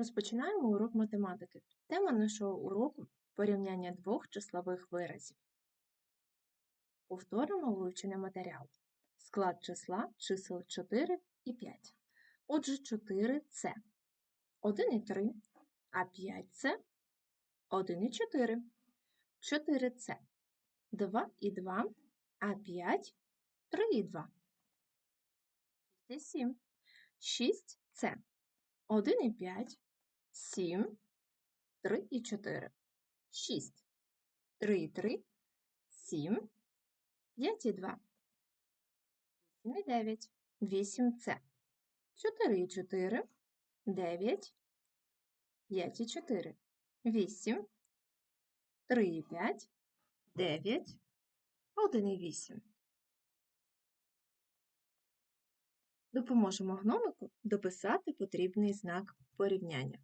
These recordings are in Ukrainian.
Розпочинаємо урок математики. Тема нашого уроку порівняння двох числових виразів. Повторимо вивчений матеріал. Склад числа чисел 4 і 5. Отже, 4 це 1 і 3, а 5 це 1 і 4. 4 це 2 і 2, а 5 3 і 2. 6 і 7. 6 це 1 і 5, 7, 3 і 4, 6, 3 і 3, 7, 5 і 2, 8 і 9, 8 це 4 і 4, 9, 5 і 4, 8, 3 і 5, 9, 1 і 8. Допоможемо гномику дописати потрібний знак порівняння.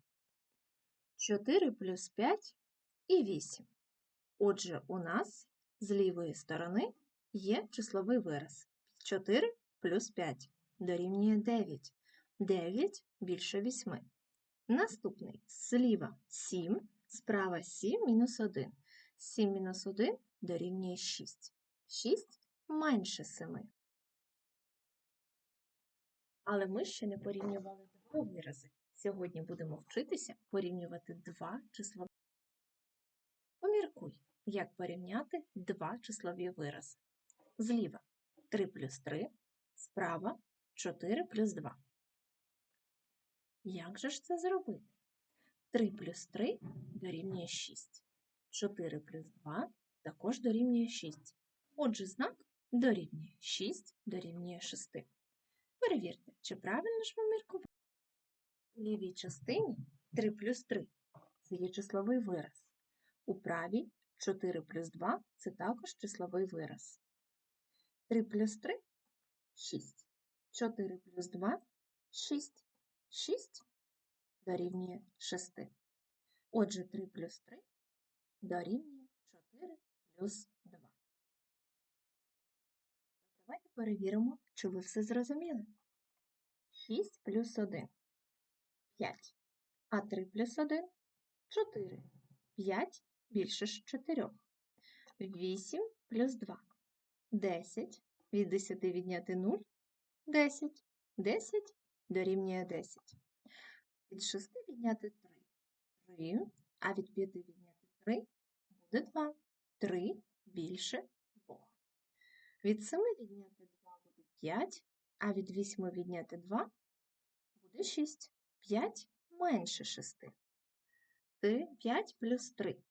4 плюс 5 і 8. Отже, у нас з лівої сторони є числовий вираз. 4 плюс 5 дорівнює 9. 9 більше 8. Наступний зліва 7, справа 7 мінус 1. 7 мінус 1 дорівнює 6. 6 менше 7. Але ми ще не порівнювали два вирази. Сьогодні будемо вчитися порівнювати два числові. Поміркуй, як порівняти два числові вирази. Зліва 3 плюс 3, справа 4 плюс 2. Як же ж це зробити? 3 плюс 3 дорівнює 6. 4 плюс 2 також дорівнює 6. Отже, знак дорівнює 6 дорівнює 6. Перевірте, чи правильно ж ви міркували. У лівій частині 3 плюс 3 це є числовий вираз. У правій 4 плюс 2 це також числовий вираз. 3 плюс 3 6. 4 плюс 2 6. 6 дорівнює 6. Отже, 3 плюс 3 дорівнює 4 плюс 2. Давайте перевіримо, чи ви все зрозуміли. 6 плюс 1 5. А 3 плюс 1 4. 5 більше ж 4. 8 плюс 2 10. Від 10 відняти 0 10. 10 дорівнює 10. Від 6 відняти 3 3. А від 5 відняти 3 буде 2. 3 більше 2. Від 7 відняти 2 буде 5, а від 8 відняти 2 буде 6. 5 менше 6. 5 плюс 3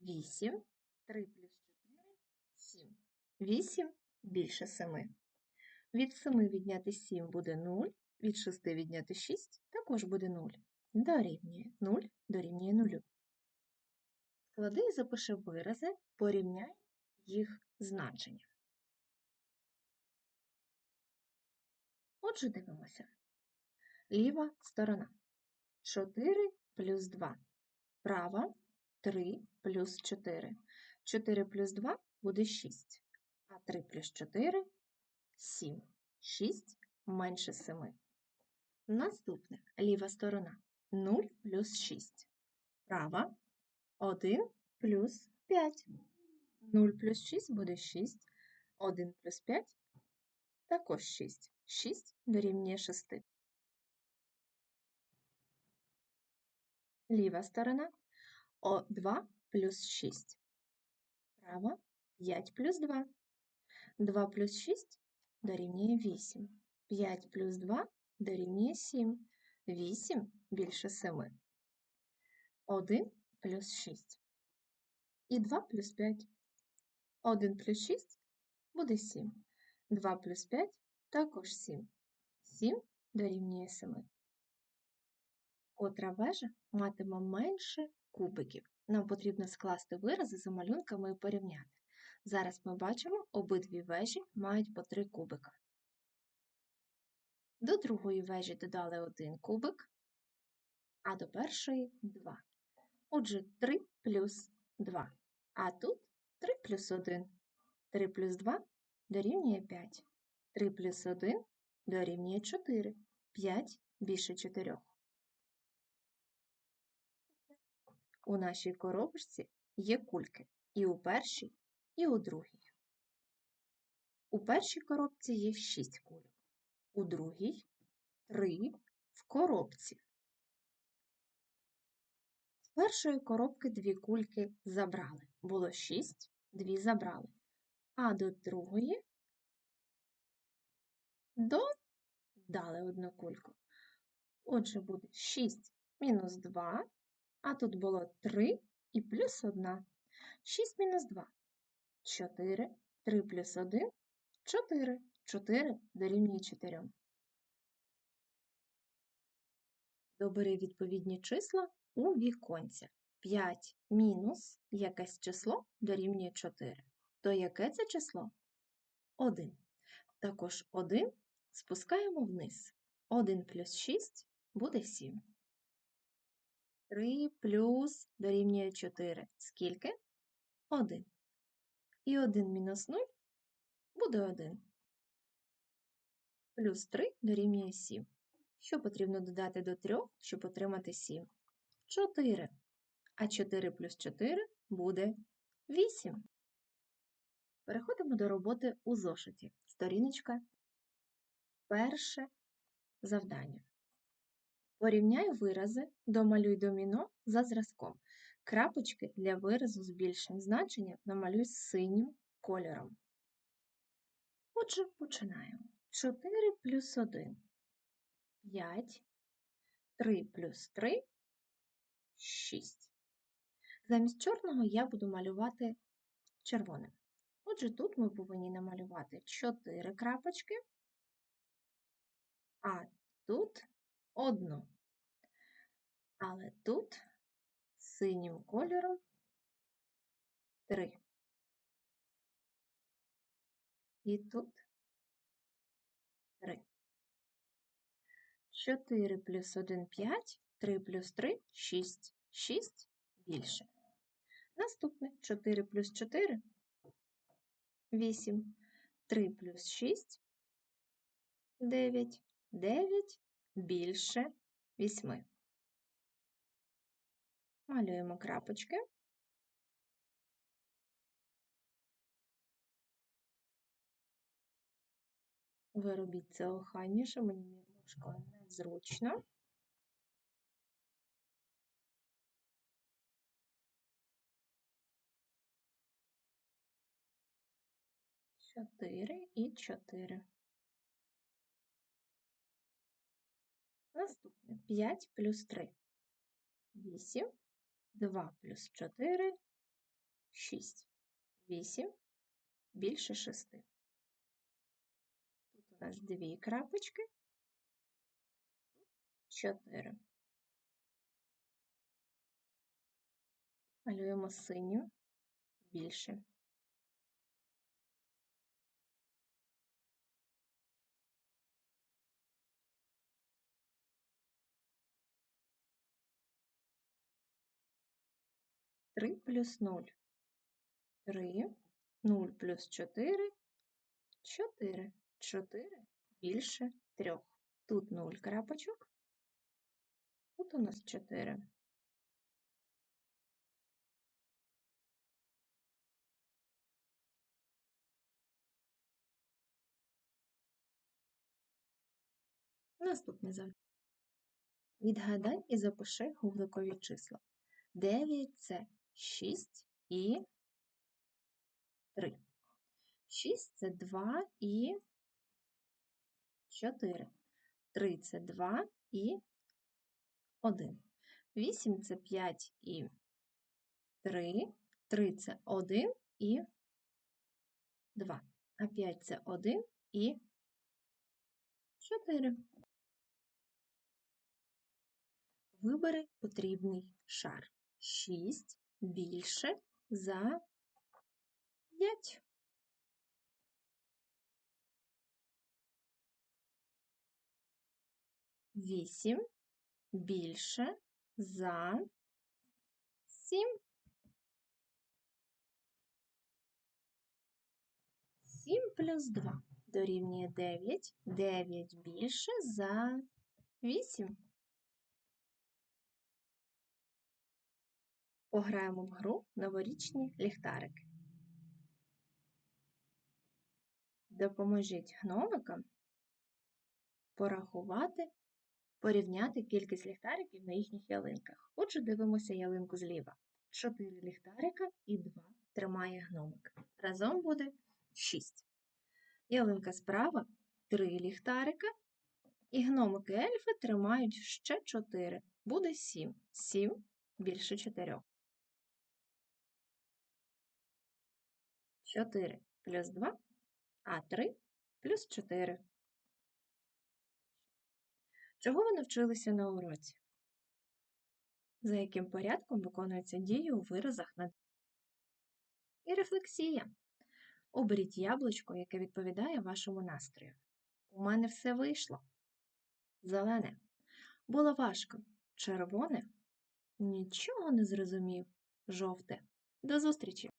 8, 3 плюс 4 7. 8 більше 7. Від 7 відняти 7 буде 0, від 6 відняти 6 також буде 0. Дорівнює 0 дорівнює 0. Склади і запиши вирази, порівняй їх значення. Отже, дивимося. Ліва сторона. 4 плюс 2. Права 3 плюс 4. 4 плюс 2 буде 6. А 3 плюс 4 7. 6 менше 7. Наступне ліва сторона. 0 плюс 6. Права 1 плюс 5. 0 плюс 6 буде 6. 1 плюс 5 також 6. 6 дорівнює 6. Ліва сторона О 2 плюс 6. Права 5 плюс 2. 2 плюс 6 дорівнює 8. 5 плюс 2 дорівнює 7. 8 більше 7. 1 плюс 6. І 2 плюс 5. 1 плюс 6 буде 7. 2 плюс 5 також 7. 7 дорівнює 7. Котра вежа матиме менше кубиків. Нам потрібно скласти вирази за малюнками і порівняти. Зараз ми бачимо, обидві вежі мають по 3 кубика. До другої вежі додали 1 кубик, а до першої 2. Отже, 3 плюс 2. А тут 3 плюс 1. 3 плюс 2 дорівнює 5. 3 плюс 1 дорівнює 4. 5 більше 4. У нашій коробочці є кульки і у першій, і у другій. У першій коробці є 6 кульок, у другій 3 в коробці. З першої коробки дві кульки забрали. Було 6, дві забрали. А до другої додали одну кульку. Отже, буде 6 мінус 2, а тут було 3 і плюс 1. 6 мінус 2 4, 3 плюс 1 4. 4 дорівнює 4. Добери відповідні числа у віконця. 5 мінус якесь число дорівнює 4. То яке це число? 1. Також 1 спускаємо вниз. 1 плюс 6 буде 7. 3 плюс дорівнює 4. Скільки? 1. І 1 мінус 0 буде 1. Плюс 3 дорівнює 7. Що потрібно додати до 3, щоб отримати 7? 4. А 4 плюс 4 буде 8. Переходимо до роботи у зошиті. Сторіночка. Перше завдання. Порівняй вирази, домалюй доміно за зразком. Крапочки для виразу збільшень значення намалюй синім кольором. Отже, починаємо. 4 плюс 1 5, 3 плюс 3 6. Замість чорного я буду малювати червоним. Отже, тут ми повинні намалювати 4 крапочки, а тут одну. Але тут синім кольором 3. І тут 3. 4 плюс 1 5, 3 плюс 3 6. 6 більше. Наступне 4 плюс 4 8. 3 плюс 6 9. 9 більше 8. Малюємо крапочки. Ви робіть це охайніше, мені немножко незручно. Чотири і чотири. Наступне 5 плюс 3. 8, 2 плюс 4, 6. 8 більше 6 у нас дві крапочки, чотири. Малюємо синю більше. Три плюс нуль. Три. Нуль плюс чотири. Чотири. 4 більше 3. Тут 0 крапочок, тут у нас 4. Наступне завдання. Відгадай і запиши гугликові числа. 9 це 6 і 3. 6 це 2 і 4. 3 це 2 і 1. 8 це 5 і 3. 3 це 1 і 2. А 5 це 1 і 4. Вибери потрібний шар. 6 більше за 5. 8 більше за 7. 7 плюс 2 дорівнює 9. 9 більше за 8. Пограємо в гру новорічні ліхтарики. Допоможіть гномикам порахувати, порівняти кількість ліхтариків на їхніх ялинках. Отже, дивимося ялинку зліва. Чотири ліхтарика і два тримає гномик. Разом буде шість. Ялинка справа три ліхтарика, і гномики ельфи тримають ще чотири. Буде сім. Сім більше чотирьох. 4 плюс 2, а 3 плюс 4. Чого ви навчилися на уроці? За яким порядком виконуються дії у виразах на і рефлексія. Оберіть яблучко, яке відповідає вашому настрою. У мене все вийшло. Зелене. Було важко. Червоне. Нічого не зрозумів. Жовте. До зустрічі!